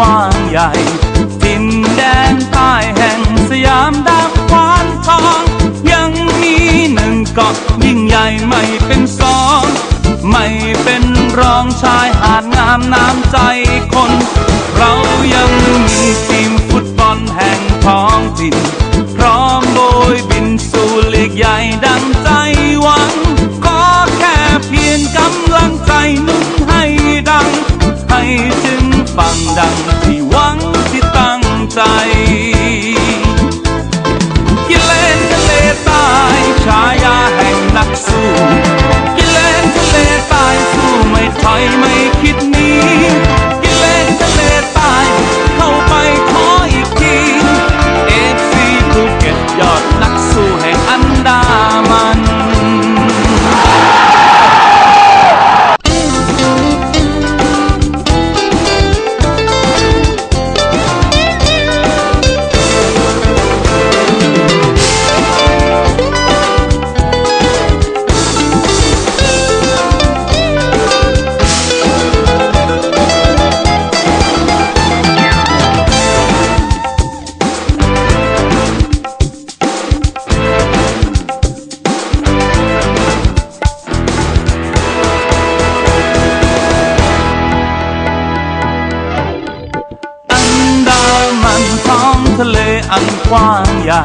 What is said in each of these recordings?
ว้างใหญ่ดินแดนใต้แห่งสยามดาวควานทอง ยังมีหนึ่งเกาะยิ่งใหญ่ไม่เป็นสอง ไม่เป็นรองชายหาดงามน้ำใจคน ถึง ท้องทะเลอันกว้างใหญ่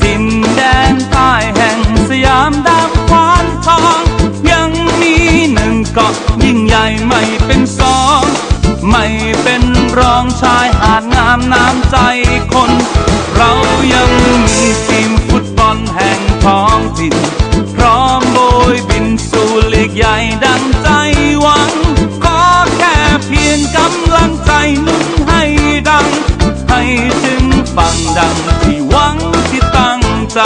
ทิมแดนใต้แห่งสยามดาวควานทอง ยังมีหนึ่งเกาะยิ่งใหญ่ไม่เป็นสอง ไม่เป็นรองชายหาดงามน้ำใจคน เรายังมีทีมฟุตบอลแห่ ดังที่หวังที่ตั้งใจ